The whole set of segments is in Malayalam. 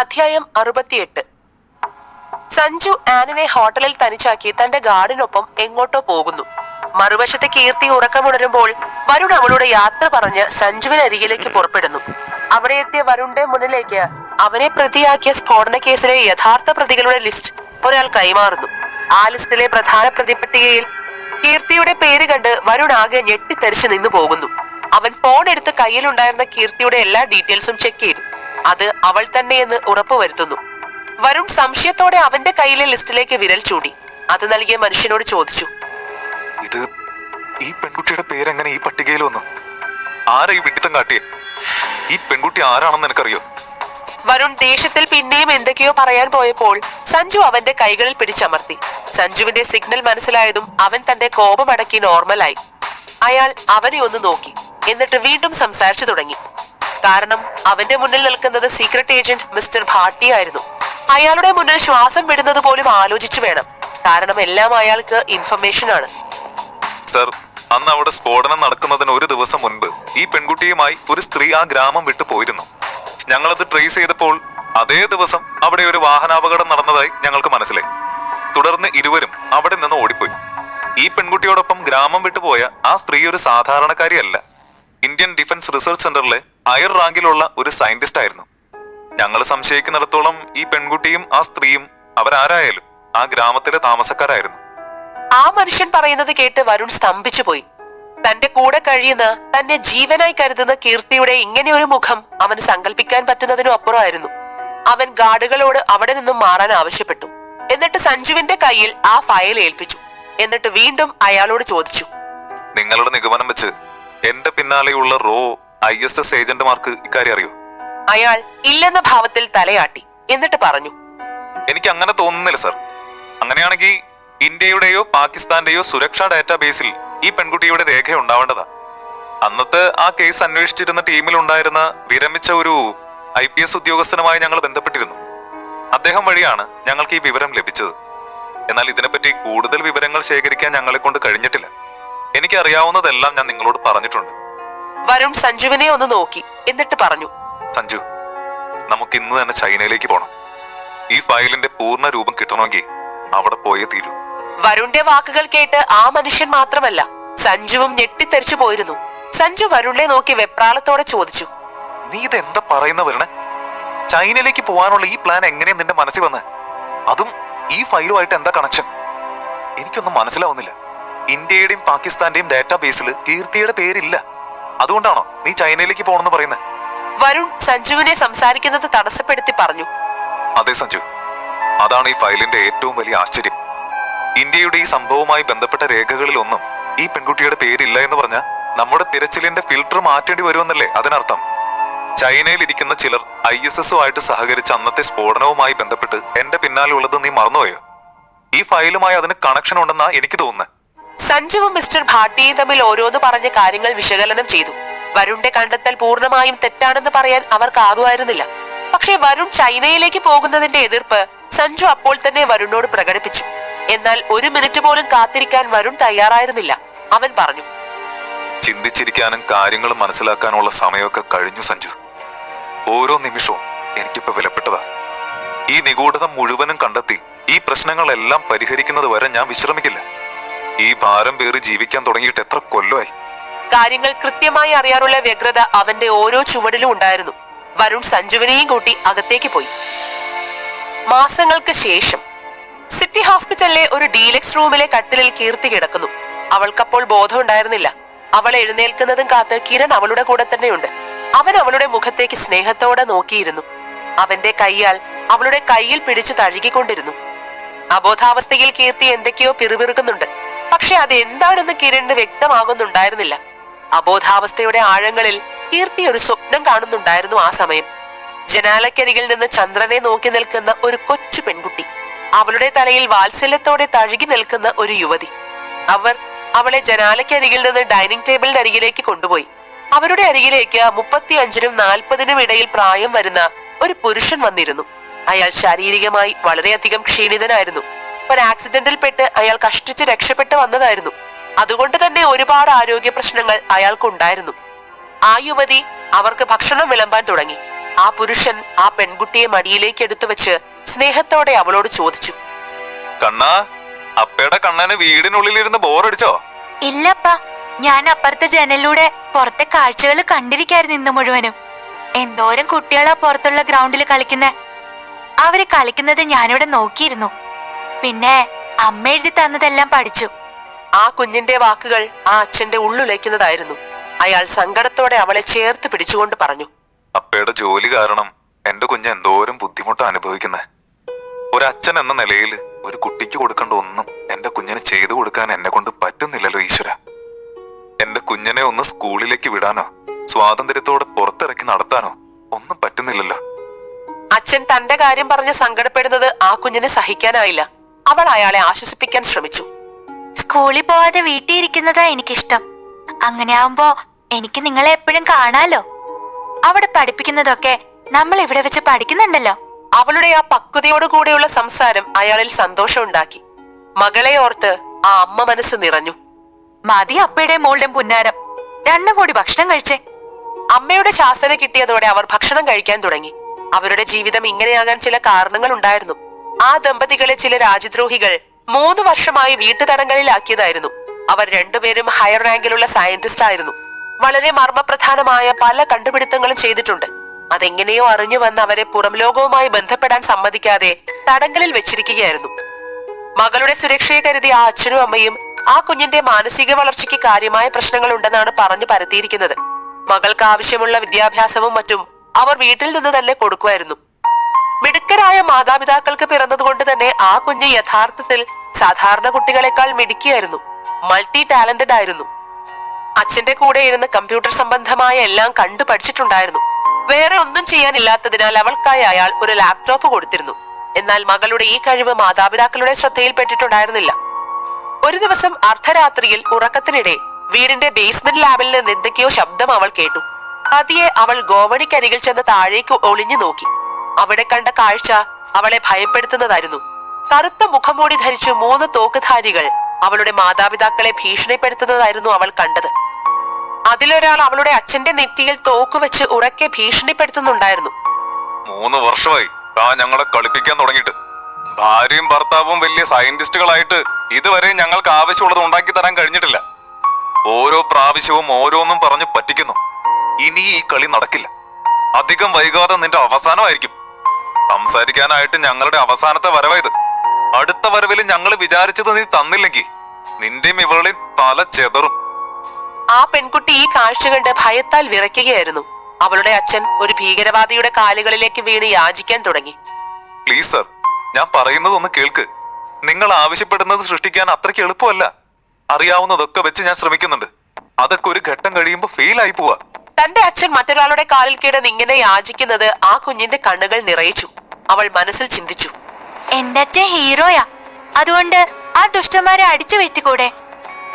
അധ്യായം അറുപത്തിയെട്ട്. സഞ്ജു ആനിനെ ഹോട്ടലിൽ തനിച്ചാക്കി തന്റെ ഗാർഡിനൊപ്പം എങ്ങോട്ടോ പോകുന്നു. മറുവശത്തെ കീർത്തി ഉറക്കമുണരുമ്പോൾ വരുൺ അവളുടെ യാത്ര പറഞ്ഞ് സഞ്ജുവിനരികിലേക്ക് പുറപ്പെടുന്നു. അവിടെ എത്തിയ വരുണിന്റെ മുന്നിലേക്ക് അവനെ പ്രതിയാക്കിയ സ്ഫോടന കേസിലെ യഥാർത്ഥ പ്രതികളുടെ ലിസ്റ്റ് ഒരാൾ കൈമാറുന്നു. ആ ലിസ്റ്റിലെ പ്രധാന പ്രതിപട്ടികയിൽ കീർത്തിയുടെ പേര് കണ്ട് വരുൺ ആകെ ഞെട്ടിത്തെറിച്ച് നിന്നു പോകുന്നു. അവൻ ഫോൺ എടുത്ത് കയ്യിലുണ്ടായിരുന്ന കീർത്തിയുടെ എല്ലാ ഡീറ്റെയിൽസും ചെക്ക് ചെയ്തു. അത് അവൾ തന്നെയെന്ന് ഉറപ്പുവരുത്തുന്നു. വരുൺ സംശയത്തോടെ അവന്റെ കയ്യിലെ ലിസ്റ്റിലേക്ക് വിരൽ ചൂടി അത് നൽകിയ മനുഷ്യനോട് ചോദിച്ചു. ഇത് ഈ പെൺകുട്ടിയുടെ പേരെങ്ങനെ ഈ പട്ടികയിൽ വന്നു? ആരാ ഈ വിഡിത്തം കാട്ടിയ? ഈ പെൺകുട്ടി ആരാണെന്ന് എനിക്കറിയോ? വരുൺ ദേഷ്യത്തിൽ പിന്നെയും എന്തൊക്കെയോ പറയാൻ പോയപ്പോൾ സഞ്ജു അവന്റെ കൈകളിൽ പിടിച്ചമർത്തി. സഞ്ജുവിന്റെ സിഗ്നൽ മനസ്സിലായതും അവൻ തന്റെ കോപമടക്കി നോർമലായി. അയാൾ അവനെ ഒന്ന് നോക്കി. എന്നിട്ട് വീണ്ടും സംസാരിച്ചു തുടങ്ങി. കാരണം അവന്റെ മുന്നിൽ നിൽക്കുന്നത് സീക്രട്ട് ഏജന്റ് മിസ്റ്റർ ഭാട്ടിയായിരുന്നു അയാളുടെ മുന്നിൽ ശ്വാസം വിടുന്നത് പോലും ആലോചിച്ചു വേണം. കാരണം എല്ലാം അയാൾക്ക് ഇൻഫർമേഷൻ ആണ്. സർ അന്ന് അവിടെ സ്ഫോടനം നടക്കുന്നതിന് ഒരു ദിവസം മുൻപ് ഈ പെൺകുട്ടിയുമായി ഒരു സ്ത്രീ ആ ഗ്രാമം വിട്ടു പോയിരുന്നു. ഞങ്ങളത് ട്രേസ് ചെയ്തപ്പോൾ അതേ ദിവസം അവിടെ ഒരു വാഹനാപകടം നടന്നതായി ഞങ്ങൾക്ക് മനസ്സിലായി. തുടർന്ന് ഇരുവരും അവിടെ നിന്ന് ഓടിപ്പോയി. ഈ പെൺകുട്ടിയോടൊപ്പം ഗ്രാമം വിട്ടുപോയ ആ സ്ത്രീ ഒരു സാധാരണക്കാരിയല്ല. ഇന്ത്യൻ ഡിഫൻസ് റിസർച്ച് സെന്ററിലെ ഹയർ റാങ്കിലുള്ള ഒരു സയന്റിസ്റ്റ് ആയിരുന്നു. ഞങ്ങൾ സംശയിക്കുന്നിടത്തോളം ഈ പെൺകുട്ടിയും ആ സ്ത്രീയും അവരാരായാലും ആ ഗ്രാമത്തിലെ താമസക്കാരായിരുന്നു. ആ മനുഷ്യൻ പറയുന്നത് കേട്ട് വരുൺ സ്തംഭിച്ചു പോയി. തന്റെ കൂടെ കഴിയുന്ന തന്നെ ജീവനായി കരുതുന്ന കീർത്തിയുടെ ഇങ്ങനെ ഒരു മുഖം അവന് സങ്കല്പിക്കാൻ പറ്റുന്നതിനും അപ്പുറമായിരുന്നു. അവൻ ഗാർഡുകളോട് അവിടെ നിന്നും മാറാൻ ആവശ്യപ്പെട്ടു. എന്നിട്ട് സഞ്ജുവിന്റെ കയ്യിൽ ആ ഫയൽ ഏൽപ്പിച്ചു. എന്നിട്ട് വീണ്ടും അയാളോട് ചോദിച്ചു. നിങ്ങളുടെ നിഗമനം വെച്ച് എന്റെ പിന്നാലെയുള്ള റോ ഐ എസ് എസ് ഏജന്റുമാർക്ക് ഇക്കാര്യം അറിയോ? അയാൾ ഇല്ലെന്ന ഭാവത്തിൽ തലയാട്ടി. എന്നിട്ട് പറഞ്ഞു. എനിക്ക് അങ്ങനെ തോന്നുന്നില്ല സർ. അങ്ങനെയാണെങ്കിൽ ഇന്ത്യയുടെയോ പാകിസ്ഥാന്റെയോ സുരക്ഷാ ഡാറ്റാബേസിൽ ഈ പെൺകുട്ടിയുടെ രേഖ ഉണ്ടാവേണ്ടതാ. അന്നത്തെ ആ കേസ് അന്വേഷിച്ചിരുന്ന ടീമിൽ ഉണ്ടായിരുന്ന വിരമിച്ച ഒരു ഐ പി എസ് ഉദ്യോഗസ്ഥനുമായി ഞങ്ങൾ ബന്ധപ്പെട്ടിരുന്നു. അദ്ദേഹം വഴിയാണ് ഞങ്ങൾക്ക് ഈ വിവരം ലഭിച്ചത്. എന്നാൽ ഇതിനെപ്പറ്റി കൂടുതൽ വിവരങ്ങൾ ശേഖരിക്കാൻ ഞങ്ങളെ കൊണ്ട് കഴിഞ്ഞിട്ടില്ല. എനിക്കറിയാവുന്നതെല്ലാം ഞാൻ നിങ്ങളോട് പറഞ്ഞിട്ടുണ്ട്. വരുൺ സഞ്ജുവിനെ ഒന്ന് നോക്കി. എന്നിട്ട് പറഞ്ഞു. സഞ്ജു നമുക്ക് ഇന്ന് തന്നെ ചൈനയിലേക്ക് പോണം. ഈ ഫയലിന്റെ പൂർണ രൂപം കിട്ടണമെങ്കിൽ അവിടെ പോയേ തീരൂ. വരുണിന്റെ വാക്കുകൾ കേട്ട് ആ മനുഷ്യൻ മാത്രമല്ല സഞ്ജുവും ഞെട്ടിത്തെറിച്ചു പോയിരുന്നു. സഞ്ജു വരുണിനെ നോക്കി വെപ്രാളത്തോടെ ചോദിച്ചു. നീ ഇത് എന്താ പറയുന്ന വരണേ? ചൈനയിലേക്ക് പോകാനുള്ള ഈ പ്ലാൻ എങ്ങനെയാ നിന്റെ മനസ്സിൽ വന്ന്? അതും ഈ ഫയലുമായിട്ട് എന്താ കണക്ഷൻ എനിക്കൊന്നും മനസ്സിലാവുന്നില്ല. ഇന്ത്യയുടെയും പാകിസ്ഥാന്റെയും ഡാറ്റാബേസിൽ കീർത്തിയുടെ പേരില്ല. അതുകൊണ്ടാണോ നീ ചൈനയിലേക്ക് പോണെന്ന് പറയുന്നത് വരുൺ സഞ്ജുവിനെ സംസാരിക്കുന്നത് തടസ്സപ്പെടുത്തി പറഞ്ഞു. അതെ സഞ്ജു. അതാണ് ഈ ഫയലിന്റെ ഏറ്റവും വലിയ ആശ്ചര്യം. ഇന്ത്യയുടെ ഈ സംഭവവുമായി ബന്ധപ്പെട്ട രേഖകളിൽ ഒന്നും ഈ പെൺകുട്ടിയുടെ പേരില്ല എന്ന് പറഞ്ഞാൽ നമ്മുടെ തിരച്ചിലിന്റെ ഫിൽട്ടർ മാറ്റേണ്ടി വരുമെന്നല്ലേ അതിനർത്ഥം? ചൈനയിൽ ഇരിക്കുന്ന ചിലർ ഐ എസ് എസുമായിട്ട് സഹകരിച്ച അന്നത്തെ സ്ഫോടനവുമായി ബന്ധപ്പെട്ട് എന്റെ പിന്നാലെ ഉള്ളത് നീ മറന്നുപോയോ? ഈ ഫയലുമായി അതിന് കണക്ഷൻ ഉണ്ടെന്നാ എനിക്ക് തോന്നുന്നത് സഞ്ജുവും മിസ്റ്റർ ഭാട്ടിയും തമ്മിൽ ഓരോന്ന് പറഞ്ഞ കാര്യങ്ങൾ വിശകലനം ചെയ്തു. വരുണിന്റെ കണ്ടെത്തൽ പൂർണമായും തെറ്റാണെന്ന് പറയാൻ അവർക്കാകുമായിരുന്നില്ല പക്ഷേ വരുൺ ചൈനയിലേക്ക് പോകുന്നതിന്റെ എതിർപ്പ് സഞ്ജു അപ്പോൾ തന്നെ വരുണിനോട് പ്രകടിപ്പിച്ചു. എന്നാൽ ഒരു മിനിറ്റ് പോലും കാത്തിരിക്കാൻ വരുൺ തയ്യാറായിരുന്നില്ല. അവൻ പറഞ്ഞു. ചിന്തിച്ചിരിക്കാനും കാര്യങ്ങൾ മനസ്സിലാക്കാനുള്ള സമയമൊക്കെ കഴിഞ്ഞു സഞ്ജു. ഓരോ നിമിഷവും എനിക്കിപ്പോ വിലപ്പെട്ടതാ. ഈ നിഗൂഢത മുഴുവനും കണ്ടെത്തി ഈ പ്രശ്നങ്ങളെല്ലാം പരിഹരിക്കുന്നത് വരെ ഞാൻ വിശ്രമിക്കില്ല. ഈ ഭാരം പേറി ജീവിക്കാൻ തുടങ്ങിയിട്ട് എത്ര കൊല്ലമായി? കാര്യങ്ങൾ കൃത്യമായി അറിയാറുള്ള വ്യഗ്രത അവന്റെ ഓരോ ചുവടിലും ഉണ്ടായിരുന്നു. വരുൺ സഞ്ജുവിനെയും കൂട്ടി അകത്തേക്ക് പോയി. മാസങ്ങൾക്ക് ശേഷം സിറ്റി ഹോസ്പിറ്റലിലെ ഒരു ഡീലക്സ് റൂമിലെ കട്ടിലിൽ കീർത്തി കിടക്കുന്നു. അവൾക്കപ്പോൾ ബോധമുണ്ടായിരുന്നില്ല അവൾ എഴുന്നേൽക്കുന്നതും കാത്ത് കിരൺ അവളുടെ കൂടെ തന്നെയുണ്ട്. അവൻ അവളുടെ മുഖത്തേക്ക് സ്നേഹത്തോടെ നോക്കിയിരുന്നു. അവന്റെ കൈയാൽ അവളുടെ കയ്യിൽ പിടിച്ചു തഴുകിക്കൊണ്ടിരുന്നു. അബോധാവസ്ഥയിൽ കീർത്തി എന്തൊക്കെയോ പിറുപിറുക്കുന്നുണ്ട്. പക്ഷെ അത് എന്താണെന്ന് കിരണിന് വ്യക്തമാകുന്നുണ്ടായിരുന്നില്ല. അബോധാവസ്ഥയുടെ ആഴങ്ങളിൽ കീർത്തി ഒരു സ്വപ്നം കാണുന്നുണ്ടായിരുന്നു ആ സമയം. ജനാലക്കരികിൽ നിന്ന് ചന്ദ്രനെ നോക്കി നിൽക്കുന്ന ഒരു കൊച്ചു പെൺകുട്ടി അവളുടെ തലയിൽ വാത്സല്യത്തോടെ തഴുകി നിൽക്കുന്ന ഒരു യുവതി. അവർ അവളെ ജനാലക്കരികിൽ നിന്ന് ഡൈനിങ് ടേബിളിന് അരികിലേക്ക് കൊണ്ടുപോയി. അവരുടെ അരികിലേക്ക് മുപ്പത്തി അഞ്ചിനും നാൽപ്പതിനും ഇടയിൽ പ്രായം വരുന്ന ഒരു പുരുഷൻ വന്നിരുന്നു. അയാൾ ശാരീരികമായി വളരെയധികം ക്ഷീണിതനായിരുന്നു. ഒരു ആക്സിഡന്റിൽ പെട്ട് അയാൾ കഷ്ടിച്ച് രക്ഷപ്പെട്ട് വന്നതായിരുന്നു. അതുകൊണ്ട് തന്നെ ഒരുപാട് ആരോഗ്യ പ്രശ്നങ്ങൾ അയാൾക്കുണ്ടായിരുന്നു. ആ യുവതി അവർക്ക് ഭക്ഷണം വിളമ്പാൻ തുടങ്ങി. ആ പുരുഷൻ ആ പെൺകുട്ടിയെ മടിയിലേക്ക് എടുത്തു വെച്ച് സ്നേഹത്തോടെ അവളോട് ചോദിച്ചു. കണ്ണാ അപ്പയുടെ കണ്ണന് വീടിനുള്ളിലിരുന്ന് ബോറടിച്ചോ? ഇല്ലപ്പ ഞാൻ അപ്പുറത്തെ ജനലിലൂടെ പുറത്തെ കാഴ്ചകൾ കണ്ടിരിക്കായിരുന്നു ഇന്ന് മുഴുവനും. എന്തോരം കുട്ടികളാ പുറത്തുള്ള ഗ്രൗണ്ടിൽ കളിക്കുന്നെ. അവർ കളിക്കുന്നത് ഞാനിവിടെ നോക്കിയിരുന്നു. പിന്നെ അമ്മ എഴുതി തന്നതെല്ലാം പഠിച്ചു. ആ കുഞ്ഞിന്റെ വാക്കുകൾ ആ അച്ഛന്റെ ഉള്ളുലയ്ക്കുന്നതായിരുന്നു. അയാൾ സങ്കടത്തോടെ അവളെ ചേർത്ത് പിടിച്ചുകൊണ്ട് പറഞ്ഞു. അപ്പയുടെ ജോലി കാരണം എന്റെ കുഞ്ഞ് എന്തോരം ബുദ്ധിമുട്ട് അനുഭവിക്കുന്നത് ഒരച്ഛൻ എന്ന നിലയിൽ ഒരു കുട്ടിക്ക് കൊടുക്കേണ്ട ഒന്നും എന്റെ കുഞ്ഞിന് ചെയ്തു കൊടുക്കാൻ എന്നെ കൊണ്ട് പറ്റുന്നില്ലല്ലോ ഈശ്വര. എന്റെ കുഞ്ഞിനെ ഒന്ന് സ്കൂളിലേക്ക് വിടാനോ സ്വാതന്ത്ര്യത്തോടെ പുറത്തിറക്കി നടത്താനോ ഒന്നും പറ്റുന്നില്ലല്ലോ. അച്ഛൻ തന്റെ കാര്യം പറഞ്ഞ് സങ്കടപ്പെടുന്നത് ആ കുഞ്ഞിന് സഹിക്കാനായില്ല. അവൾ അയാളെ ആശ്വസിപ്പിക്കാൻ ശ്രമിച്ചു. സ്കൂളിൽ പോവാതെ വീട്ടിൽ ഇരിക്കുന്നതാ എനിക്കിഷ്ടം. അങ്ങനെ ആവുമ്പോ എനിക്ക് നിങ്ങളെ എപ്പോഴും കാണാലോ? അവിടെ പഠിപ്പിക്കുന്നതൊക്കെ നമ്മൾ ഇവിടെ വെച്ച് പഠിക്കുന്നുണ്ടല്ലോ. അവളുടെ ആ പക്വതയോടു കൂടെയുള്ള സംസാരം അയാളിൽ സന്തോഷമുണ്ടാക്കി മകളെ ഓർത്ത് ആ അമ്മ മനസ്സ് നിറഞ്ഞു. മതി അപ്പയുടെ മോളുടെ പുന്നാരം. രണ്ടും കൂടി ഭക്ഷണം കഴിച്ചേ. അമ്മയുടെ ശാസന കിട്ടിയതോടെ അവർ ഭക്ഷണം കഴിക്കാൻ തുടങ്ങി. അവരുടെ ജീവിതം ഇങ്ങനെയാകാൻ ചില കാരണങ്ങൾ ഉണ്ടായിരുന്നു ആ ദമ്പതികളെ ചില രാജ്യദ്രോഹികൾ മൂന്ന് വർഷമായി വീട്ടുതടങ്കലിലാക്കിയതായിരുന്നു. അവർ രണ്ടുപേരും ഹയർ റാങ്കിലുള്ള സയന്റിസ്റ്റ് ആയിരുന്നു. വളരെ മർമ്മപ്രധാനമായ പല കണ്ടുപിടുത്തങ്ങളും ചെയ്തിട്ടുണ്ട്. അതെങ്ങനെയോ അറിഞ്ഞു വന്ന് അവരെ പുറം ലോകവുമായി ബന്ധപ്പെടാൻ സമ്മതിക്കാതെ തടങ്കലിൽ വെച്ചിരിക്കുകയായിരുന്നു. മകളുടെ സുരക്ഷയെ കരുതി ആ അച്ഛനും അമ്മയും ആ കുഞ്ഞിന്റെ മാനസിക വളർച്ചയ്ക്ക് കാര്യമായ പ്രശ്നങ്ങൾ ഉണ്ടെന്നാണ് പറഞ്ഞു പരത്തിയിരിക്കുന്നത്. മകൾക്ക് ആവശ്യമുള്ള വിദ്യാഭ്യാസവും മറ്റും അവർ വീട്ടിൽ നിന്ന് തന്നെ കൊടുക്കുമായിരുന്നു. മിടുക്കരായ മാതാപിതാക്കൾക്ക് പിറന്നതുകൊണ്ട് തന്നെ ആ കുഞ്ഞ് യഥാർത്ഥത്തിൽ സാധാരണ കുട്ടികളെക്കാൾ മിടുക്കിയായിരുന്നു. മൾട്ടി ടാലന്റഡ് ആയിരുന്നു. അച്ഛന്റെ കൂടെ ഇരുന്ന് കമ്പ്യൂട്ടർ സംബന്ധമായ എല്ലാം കണ്ടു പഠിച്ചിട്ടുണ്ടായിരുന്നു. വേറെ ഒന്നും ചെയ്യാനില്ലാത്തതിനാൽ അവൾക്കായി അയാൾ ഒരു ലാപ്ടോപ്പ് കൊടുത്തിരുന്നു. എന്നാൽ മകളുടെ ഈ കഴിവ് മാതാപിതാക്കളുടെ ശ്രദ്ധയിൽപ്പെട്ടിട്ടുണ്ടായിരുന്നില്ല ഒരു ദിവസം അർദ്ധരാത്രിയിൽ ഉറക്കത്തിനിടെ വീടിന്റെ ബേസ്മെന്റ് ലാബിൽ നിന്ന് എന്തൊക്കെയോ ശബ്ദം അവൾ കേട്ടു. പതിയെ അവൾ ഗോവണിക്കരികിൽ ചെന്ന് താഴേക്ക് ഒളിഞ്ഞു നോക്കി. അവിടെ കണ്ട കാഴ്ച അവളെ ഭയപ്പെടുത്തുന്നതായിരുന്നു. കറുത്ത മുഖംമൂടി ധരിച്ചു മൂന്ന് തോക്കുധാരികൾ അവളുടെ മാതാപിതാക്കളെ ഭീഷണിപ്പെടുത്തുന്നതായിരുന്നു അവൾ കണ്ടത്. അതിലൊരാൾ അവളുടെ അച്ഛന്റെ നെറ്റിയിൽ തോക്കുവെച്ച് ഉറക്കെ ഭീഷണിപ്പെടുത്തുന്നുണ്ടായിരുന്നു. മൂന്ന് വർഷമായി താ ഞങ്ങളെ കളിപ്പിക്കാൻ തുടങ്ങിയിട്ട്. ഭാര്യയും ഭർത്താവും വലിയ സയന്റിസ്റ്റുകളായിട്ട് ഇതുവരെ ഞങ്ങൾക്ക് ആവശ്യമുള്ളത് ഉണ്ടാക്കി തരാൻ കഴിഞ്ഞിട്ടില്ല. ഓരോ പ്രാവശ്യവും ഓരോന്നും പറഞ്ഞു പറ്റിക്കുന്നു. ഇനി ഈ കളി നടക്കില്ല. അധികം വൈകാതെ നിന്റെ അവസാനമായിരിക്കും. സംസാരിക്കാനായിട്ട് ഞങ്ങളുടെ അവസാനത്തെ വരവായത് അടുത്ത വരവിൽ ഞങ്ങൾ വിചാരിച്ചത് നീ തന്നില്ലെങ്കിൽ നിന്റെയും ഇവളുടെയും തല ചെതറും. ആ പെൺകുട്ടി ഈ കാഴ്ച കണ്ട് ഭയത്താൽ വിറയ്ക്കുകയായിരുന്നു. അവളുടെ അച്ഛൻ ഒരു ഭീകരവാദിയുടെ കാലുകളിലേക്ക് വീണ് യാചിക്കാൻ തുടങ്ങി. പ്ലീസ് സർ ഞാൻ പറയുന്നത് ഒന്ന് കേൾക്ക്. നിങ്ങൾ ആവശ്യപ്പെടുന്നത് സൃഷ്ടിക്കാൻ അത്രയ്ക്ക് എളുപ്പമല്ല. അറിയാവുന്നതൊക്കെ വെച്ച് ഞാൻ ശ്രമിക്കുന്നുണ്ട്. അതൊക്കെ ഒരു ഘട്ടം കഴിയുമ്പോൾ ഫെയിൽ ആയി പോവാ. തന്റെ അച്ഛൻ മറ്റൊരാളുടെ കാലിൽ കിടന്ന് ഇങ്ങനെ യാചിക്കുന്നത് ആ കുഞ്ഞിന്റെ കണ്ണുകൾ നിറയിച്ചു. അവൾ മനസ്സിൽ ചിന്തിച്ചു. എന്റെ അച്ഛൻ ഹീറോയാ. അതുകൊണ്ട് ആ ദുഷ്ടന്മാരെ അടിച്ചു വെട്ടിക്കൂടെ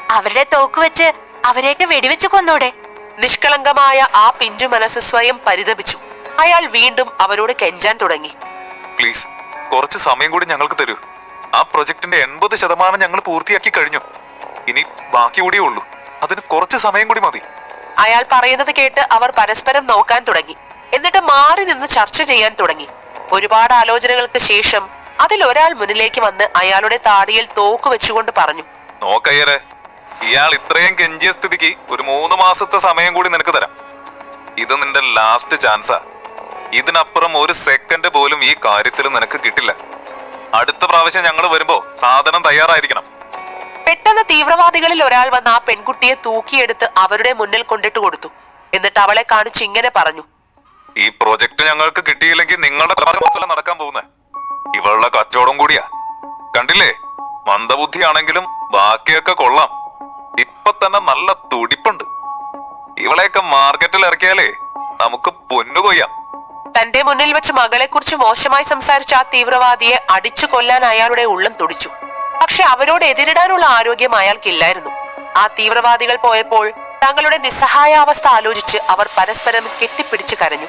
അവരുടെ തോക്ക് വെച്ച് അവരെയൊക്കെ വെടിവെച്ച് കൊന്നൂടെ? നിഷ്കളങ്കമായ ആ പിഞ്ചു മനസ്സ് സ്വയം പരിതപിച്ചു. അയാൾ വീണ്ടും അവരോട് കെഞ്ചാൻ തുടങ്ങി. പ്ലീസ് കുറച്ച് സമയം കൂടി ഞങ്ങൾക്ക് തരൂ. ആ പ്രൊജക്ടിന്റെ എൺപത് ശതമാനം ഞങ്ങൾ പൂർത്തിയാക്കി കഴിഞ്ഞു. ഇനി ബാക്കി കൂടിയേ ഉള്ളൂ. അതിന് കുറച്ച് സമയം കൂടി മതി. അയാൾ പറയുന്നത് കേട്ട് അവർ പരസ്പരം നോക്കാൻ തുടങ്ങി. എന്നിട്ട് മാറി നിന്ന് ചർച്ച ചെയ്യാൻ തുടങ്ങി. ഒരുപാട് ആലോചനകൾക്ക് ശേഷം അതിൽ ഒരാൾ മുന്നിലേക്ക് വന്ന് അയാളുടെ താടിയിൽ തോക്ക് വെച്ചുകൊണ്ട് പറഞ്ഞു നോക്കയ്യരെ ഇയാൾ ഇത്രയും കെഞ്ചിയ സ്ഥിതിക്ക് ഒരു മൂന്ന് മാസത്തെ സമയം കൂടി നിനക്ക് തരാം. ഇത് നിന്റെ ലാസ്റ്റ് ചാൻസാ ഇതിനപ്പുറം ഒരു സെക്കൻഡ് പോലും ഈ കാര്യത്തിൽ നിനക്ക് കിട്ടില്ല. അടുത്ത പ്രാവശ്യം ഞങ്ങൾ വരുമ്പോ സാധനം തയ്യാറായിരിക്കണം. പെട്ടെന്ന് തീവ്രവാദികളിൽ ഒരാൾ വന്ന് ആ പെൺകുട്ടിയെ തൂക്കിയെടുത്ത് അവരുടെ മുന്നിൽ കൊണ്ടിട്ട് കൊടുത്തു. എന്നിട്ട് അവളെ കാണിച്ച് ഇങ്ങനെ പറഞ്ഞു ഈ പ്രോജക്ട് ഞങ്ങൾക്ക് കിട്ടിയില്ലെങ്കിൽ നിങ്ങളുടെ നടക്കാൻ പോകുന്നത്. ഇവളുടെ കച്ചവടം കൂടിയാ. കണ്ടില്ലേ? മന്ദബുദ്ധിയാണെങ്കിലും ബാക്കിയൊക്കെ കൊള്ളാം. ഇപ്പൊ തന്നെ നല്ല തുടിപ്പുണ്ട്. ഇവളെയൊക്കെ മാർക്കറ്റിൽ ഇറക്കിയാലേ നമുക്ക് പൊന്നു കൊയ്യാം. തന്റെ മുന്നിൽ വെച്ച് മകളെ കുറിച്ച് മോശമായി സംസാരിച്ച ആ തീവ്രവാദിയെ അടിച്ചു കൊല്ലാൻ അയാളുടെ ഉള്ളം തുടിച്ചു. പക്ഷെ അവരോട് എതിരിടാനുള്ള ആരോഗ്യം അയാൾക്കില്ലായിരുന്നു. ആ തീവ്രവാദികൾ പോയപ്പോൾ തങ്ങളുടെ നിസ്സഹായാവസ്ഥ ആലോചിച്ച് അവർ പരസ്പരം കെട്ടിപ്പിടിച്ച് കരഞ്ഞു.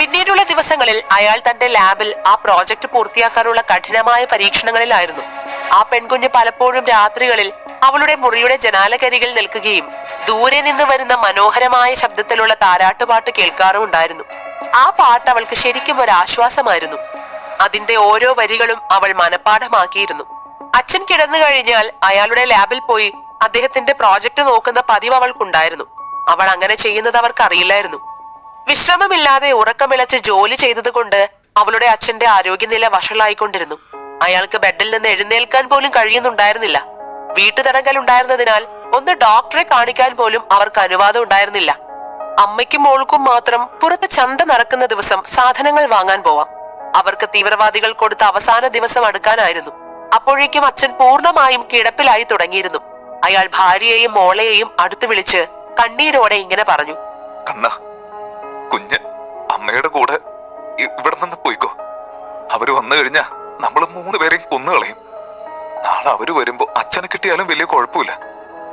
പിന്നീടുള്ള ദിവസങ്ങളിൽ അയാൾ തന്റെ ലാബിൽ ആ പ്രോജക്റ്റ് പൂർത്തിയാക്കാനുള്ള കഠിനമായ പരീക്ഷണങ്ങളിലായിരുന്നു. ആ പെൺകുഞ്ഞ് പലപ്പോഴും രാത്രികളിൽ അവളുടെ മുറിയുടെ ജനാലകരികിൽ നിൽക്കുകയും ദൂരെ നിന്ന് വരുന്ന മനോഹരമായ ശബ്ദത്തിലുള്ള താരാട്ടുപാട്ട് കേൾക്കാറുമുണ്ടായിരുന്നു ആ പാട്ട് അവൾക്ക് ശരിക്കും ഒരു ആശ്വാസമായിരുന്നു അതിന്റെ ഓരോ വരികളും അവൾ മനഃപ്പാഠമാക്കിയിരുന്നു. അച്ഛൻ കിടന്നു കഴിഞ്ഞാൽ അയാളുടെ ലാബിൽ പോയി അദ്ദേഹത്തിന്റെ പ്രോജക്റ്റ് നോക്കുന്ന പതിവ് അവൾക്കുണ്ടായിരുന്നു. അവൾ അങ്ങനെ ചെയ്യുന്നത് അവർക്ക് അറിയില്ലായിരുന്നു വിശ്രമമില്ലാതെ ഉറക്കമിളച്ച് ജോലി ചെയ്തതുകൊണ്ട് അവളുടെ അച്ഛന്റെ ആരോഗ്യനില വഷളായിക്കൊണ്ടിരുന്നു. അയാൾക്ക് ബെഡിൽ നിന്ന് എഴുന്നേൽക്കാൻ പോലും കഴിയുന്നുണ്ടായിരുന്നില്ല. വീട്ടുതടങ്കൽ ഉണ്ടായിരുന്നതിനാൽ ഒന്ന് ഡോക്ടറെ കാണിക്കാൻ പോലും അവർക്ക് അനുവാദം ഉണ്ടായിരുന്നില്ല. അമ്മയ്ക്കും മോൾക്കും മാത്രം പുറത്ത് ചന്ത നടക്കുന്ന ദിവസം സാധനങ്ങൾ വാങ്ങാൻ പോവാം. അവർക്ക് തീവ്രവാദികൾ കൊടുത്ത അവസാന ദിവസം അടുക്കാനായിരുന്നു. അപ്പോഴേക്കും അച്ഛൻ പൂർണമായും കിടപ്പിലായി തുടങ്ങിയിരുന്നു. അയാൾ ഭാര്യയെയും മോളെയെയും അടുത്തു വിളിച്ച് കണ്ണീരോടെ ഇങ്ങനെ പറഞ്ഞു. കണ്ണ കുഞ്ഞ് അമ്മയുടെ കൂടെ ഇവിടെ നിന്ന് പോയിക്കോ. അവർ വന്നു കഴിഞ്ഞാ നമ്മൾ മൂന്ന് പേരെയും കൊന്നുകളയും നാളെ അവർ വരുമ്പോ അച്ഛനെ കിട്ടിയാലും വലിയ കുഴപ്പമില്ല.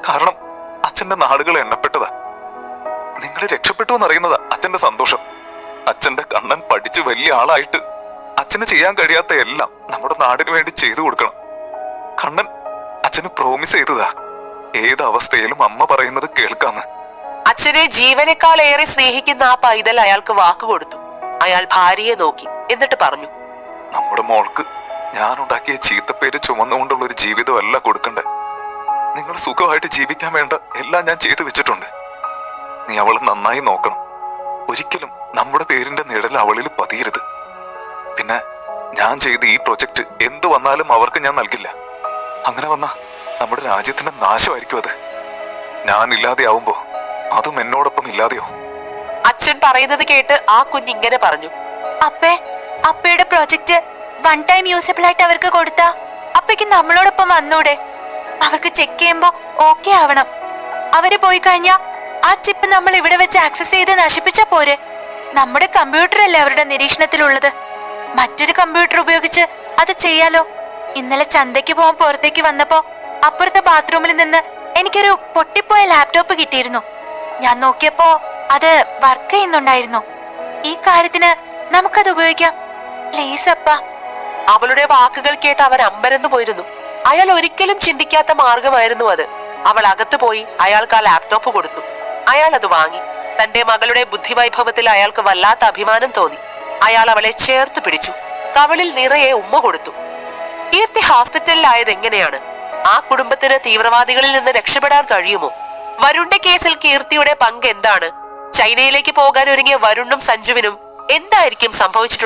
കാരണം അച്ഛന്റെ നാടുകൾ എണ്ണപ്പെട്ടതാ. നിങ്ങൾ രക്ഷപ്പെട്ടു എന്നറിയുന്നതാ അച്ഛന്റെ സന്തോഷം. അച്ഛന്റെ കണ്ണൻ പഠിച്ച് വലിയ ആളായിട്ട് അച്ഛന് ചെയ്യാൻ കഴിയാത്ത എല്ലാം നമ്മുടെ നാടിന് വേണ്ടി ചെയ്തു കൊടുക്കണം. കണ്ണൻ അച്ഛന് പ്രോമിസ് ചെയ്തതാ. ഏത് അവസ്ഥയിലും അമ്മ പറയുന്നത് കേൾക്കാന്ന്. അച്ഛനെ ജീവനേക്കാൾ ഏറെ സ്നേഹിക്കുന്ന ആ പൈതൽ അയാൾക്ക് വാക്കുകൊടുത്തു അയാൾ ഭാര്യയെ നോക്കി എന്നിട്ട് പറഞ്ഞു നമ്മുടെ മോൾക്ക് ഞാൻ ഉണ്ടാക്കിയ ചീത്തപ്പേര് ചുമന്നുകൊണ്ടുള്ള ഒരു ജീവിതമല്ല കൊടുക്കണ്ടേ. നിങ്ങൾ സുഖമായിട്ട് ജീവിക്കാൻ വേണ്ട എല്ലാം ഞാൻ ചെയ്തു വെച്ചിട്ടുണ്ട്. നീ അവളെ നന്നായി നോക്കണം. ഒരിക്കലും നമ്മുടെ പേരിന്റെ നിഴൽ അവളിൽ പതിയരുത്. പിന്നെ ഞാൻ ചെയ്ത ഈ പ്രൊജക്ട് എന്ത് വന്നാലും അവർക്ക് ഞാൻ നൽകില്ല. അങ്ങനെ വന്നാ നമ്മുടെ രാജ്യത്തിന്റെ നാശമായിരിക്കും അത്. ഞാൻ ഇല്ലാതെയാവുമ്പോ അതും എന്നോടൊപ്പം ഇല്ലാതെയോ? അച്ഛൻ പറയുന്നത് കേട്ട് ആ കുഞ്ഞിങ്ങനെ പറഞ്ഞു. അപ്പേ അപ്പയുടെ പ്രോജക്റ്റ് വൺ ടൈം യൂസബിൾ ആയിട്ട് അവർക്ക് കൊടുത്താ. അപ്പയ്ക്ക് നമ്മളോടൊപ്പം വന്നൂടെ. അവർക്ക് ചെക്ക് ചെയ്യുമ്പോ ഓക്കെ ആവണം. അവർ പോയി കഴിഞ്ഞാ ആ ചിപ്പ് നമ്മൾ ഇവിടെ വെച്ച് ആക്സസ് ചെയ്ത് നശിപ്പിച്ച പോരെ. നമ്മുടെ കമ്പ്യൂട്ടർ അല്ലേ അവരുടെ നിരീക്ഷണത്തിലുള്ളത്. മറ്റൊരു കമ്പ്യൂട്ടർ ഉപയോഗിച്ച് അത് ചെയ്യാലോ? ഇന്നലെ ചന്തയ്ക്ക് പോകാൻ പുറത്തേക്ക് വന്നപ്പോ അപ്പുറത്തെ ബാത്റൂമിൽ നിന്ന് എനിക്കൊരു പൊട്ടിപ്പോയ ലാപ്ടോപ്പ് കിട്ടിയിരുന്നു. ഞാൻ നോക്കിയപ്പോ അത് വർക്ക് ചെയ്യുന്നുണ്ടായിരുന്നു. ഈ കാര്യത്തിന് നമുക്കത് ഉപയോഗിക്കാം. പ്ലീസ് അപ്പ. അവളുടെ വാക്കുകൾ കേട്ട് അവൻ അമ്പരന്നു പോയിരുന്നു. അയാൾ ഒരിക്കലും ചിന്തിക്കാത്ത മാർഗമായിരുന്നു അത്. അവൾ അകത്തു പോയി അയാൾക്ക് ആ ലാപ്ടോപ്പ് കൊടുത്തു. അയാൾ അത് വാങ്ങി. തന്റെ മകളുടെ ബുദ്ധിവൈഭവത്തിൽ അയാൾക്ക് വല്ലാത്ത അഭിമാനം തോന്നി. അയാൾ അവളെ ചേർത്ത് പിടിച്ചു. കവളിൽ നിറയെ ഉമ്മ കൊടുത്തു. കീർത്തി ഹോസ്പിറ്റലിലായത് എങ്ങനെയാണ് ആ കുടുംബത്തിന് തീവ്രവാദികളിൽ നിന്ന് രക്ഷപ്പെടാൻ കഴിയുമോ? വരുണിന്റെ കേസിൽ കീർത്തിയുടെ പങ്ക് എന്താണ് ചൈനയിലേക്ക് പോകാൻ ഒരുങ്ങിയ വരുണും സഞ്ജുവിനും എന്തായിരിക്കും സംഭവിച്ചിട്ടുള്ളത്?